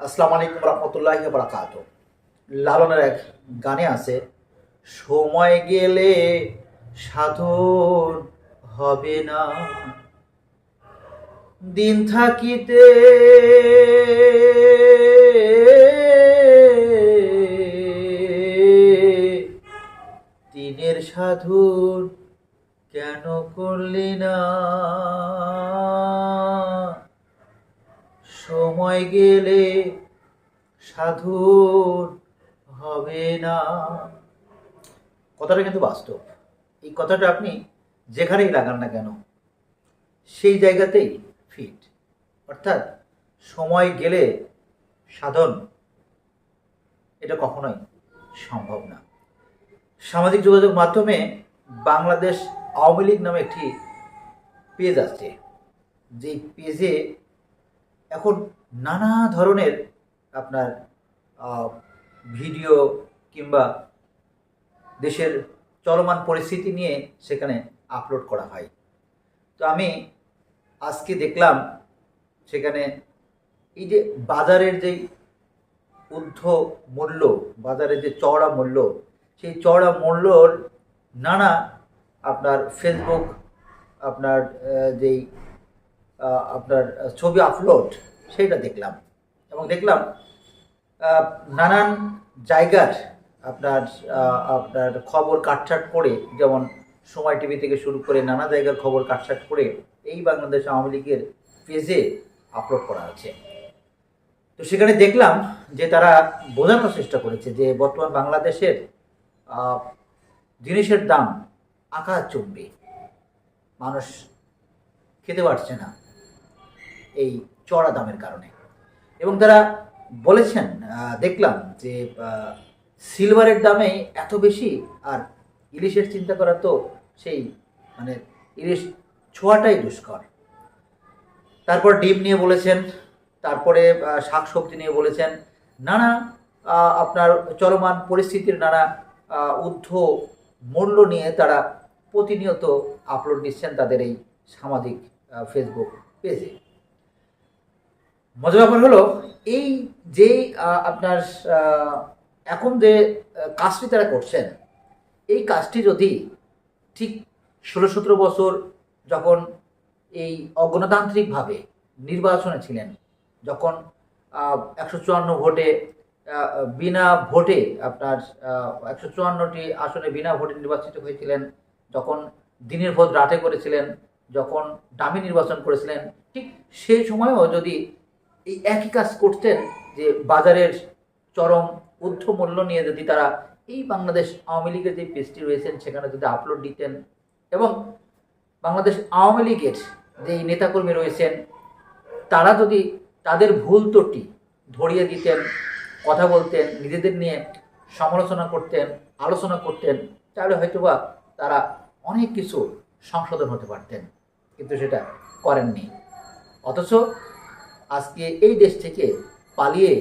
আসসালামু আলাইকুম রহমতুল্লাহ বারাকাত লালনের এক গানে আছে, সময় গেলে সাধন হবে না। দিন থাকিতে দিনের সাধুর কেন করলি না? সময় গেলে সাধুর হবে না। কথাটা কিন্তু বাস্তব। এই কথাটা আপনি যেখানেই লাগান না কেন, সেই জায়গাতেই ফিট অর্থাৎ সময় গেলে সাধন, এটা কখনোই সম্ভব না। সামাজিক যোগাযোগ মাধ্যমে বাংলাদেশ আওয়ামী লীগ নামে একটি পেজ আছে যে পেজে এখন নানা ধরনের আপনার ভিডিও কিংবা দেশের চলমান পরিস্থিতি নিয়ে সেখানে আপলোড করা হয়। তো আমি আজকে দেখলাম সেখানে এই যে বাজারের যেই ঊর্ধ্ব মূল্য, বাজারের যে চওড়া মূল্য, সেই চওড়া মূল্যর নানা আপনার ফেসবুক আপনার যেই আপনার ছবি আপলোড সেটা দেখলাম। এবং দেখলাম নানান জায়গার আপনার আপনার খবর কাটছাট করে, যেমন সময় টিভি থেকে শুরু করে নানা জায়গার খবর কাটছাট করে এই বাংলাদেশ আওয়ামী লীগের পেজে আপলোড করা আছে তো সেখানে দেখলাম যে তারা বোঝানোর চেষ্টা করেছে যে বর্তমান বাংলাদেশের জিনিসের দাম আকাশ চুম্বি মানুষ খেতে পারছে না। এই চড়া দামের কারণে। এবং তারা বলেছেন দেখলাম যে সিলভারের দামে এত বেশি, আর ইলিশের চিন্তা করা তো সেই মানে ইলিশ ছোঁয়াটাই দুষ্কর। তারপর ডিম নিয়ে বলেছেন, তারপরে শাকসবজি নিয়ে বলেছেন, নানা আপনার চলমান পরিস্থিতির নানা ঊর্ধ্ব মূল্য নিয়ে তারা প্রতিনিয়ত আপলোড নিচ্ছেন তাদের এই সামাজিক ফেসবুক পেজে মজার ব্যাপার হলো, এই যে আপনার এখন যে কাজটি তারা করছেন, এই কাজটি যদি ঠিক ষোলো সতেরো বছর যখন এই অগণতান্ত্রিকভাবে নির্বাচনে ছিলেন, যখন একশো চুয়ান্ন ভোটে বিনা ভোটে আপনার একশো চুয়ান্নটি আসনে বিনা ভোটে নির্বাচিত হয়েছিলেন, যখন দিনের ভোট রাতে করেছিলেন, যখন দামি নির্বাচন করেছিলেন, ঠিক সেই সময়ও যদি এই একই কাজ করতেন যে বাজারের চরম ঊর্ধ্ব মূল্য নিয়ে যদি তারা এই বাংলাদেশ আওয়ামী লীগের যে পেজটি রয়েছেন, সেখানে যদি আপলোড দিতেন এবং বাংলাদেশ আওয়ামী লীগের যেই নেতাকর্মী রয়েছেন, তারা যদি তাদের ভুল ত্রুটি ধরিয়ে দিতেন, কথা বলতেন, নিজেদের নিয়ে সমালোচনা করতেন, আলোচনা করতেন, তাহলে হয়তোবা তারা অনেক কিছু সংশোধন হতে পারতেন। কিন্তু সেটা করেননি। অথচ আজকে এই দেশ থেকে পালিয়ে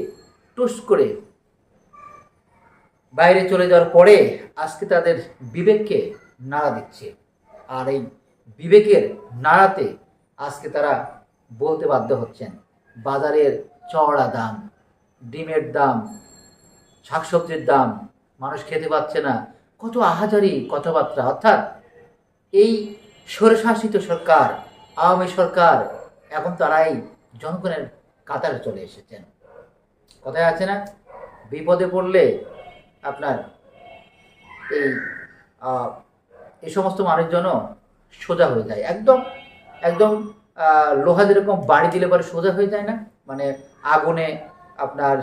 টুস করে বাইরে চলে যাওয়ার পরে আজকে তাদের বিবেককে নাড়া দিচ্ছে। আর এই বিবেকের নাড়াতে আজকে তারা বলতে বাধ্য হচ্ছেন, বাজারের চওড়া দাম, ডিমের দাম, শাকসবজির দাম, মানুষ খেতে পাচ্ছে না, কত আহাজারি কথাবার্তা। অর্থাৎ এই স্বরশাসিত সরকার, আওয়ামী সরকার, এখন তারাই জনগণের কাতারে চলে এসেছেন। কথায় আছে না, বিপদে পড়লে আপনার এই এই সমস্ত মানুষজনও সোজা হয়ে যায়। একদম একদম লোহা যেরকম বাড়ি দিলে পরে সোজা হয়ে যায় না? মানে আগুনে আপনার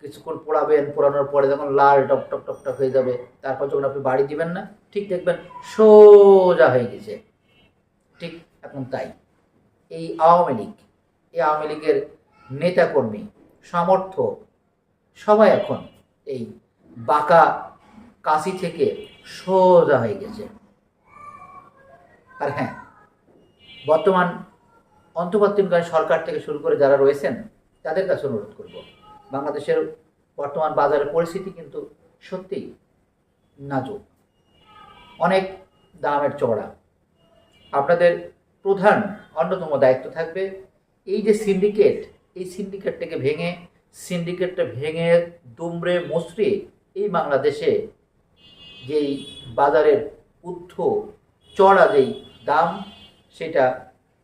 কিছুক্ষণ পোড়াবেন, পোড়ানোর পরে যখন লাল টপ টপ টপ টপ হয়ে যাবে, তারপর যখন আপনি বাড়ি দিবেন না, ঠিক দেখবেন সোজা হয়ে গেছে। ঠিক এখন তাই। এই আওয়ামী লীগ, এই আওয়ামী লীগের নেতাকর্মী, সমর্থক, সবাই এখন এই বাঁকা কাশি থেকে সোজা হয়ে গেছে। আর হ্যাঁ বর্তমান অন্তর্বর্তীকালীন সরকার থেকে শুরু করে যারা রয়েছেন, তাদের কাছে অনুরোধ করব, বাংলাদেশের বর্তমান বাজারের পরিস্থিতি কিন্তু সত্যিই নাজুক। অনেক দামের চড়া আপনাদের প্রধান, অন্যতম দায়িত্ব থাকবে। এই যে সিন্ডিকেট এই সিন্ডিকেটটাকে ভেঙে সিন্ডিকেটটা ভেঙে দুমড়ে মুচড়ে এই বাংলাদেশে যেই বাজারের উদ্ধ চড়া যেই দাম, সেটা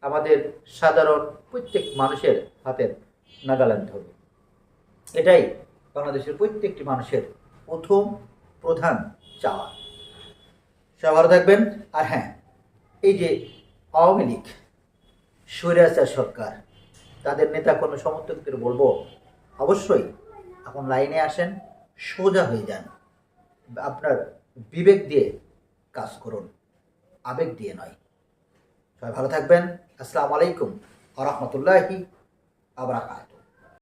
আমাদের সাধারণ প্রত্যেক মানুষের হাতের নাগাল্যান্ড হবে। এটাই বাংলাদেশের প্রত্যেকটি মানুষের প্রথম প্রধান চাওয়া। সবাই ভালো থাকবেন। আর হ্যাঁ এই যে আওয়ামী লীগ, স্বৈরাচার সরকার, তাদের নেতা কোনো সমর্থকদের বলব, অবশ্যই এখন লাইনে আসেন, সোজা হয়ে যান। আপনার বিবেক দিয়ে কাজ করুন, আবেগ দিয়ে নয়। সবাই ভালো থাকবেন। আসসালামু আলাইকুম আ রহমতুল্লাহি আবরাকাত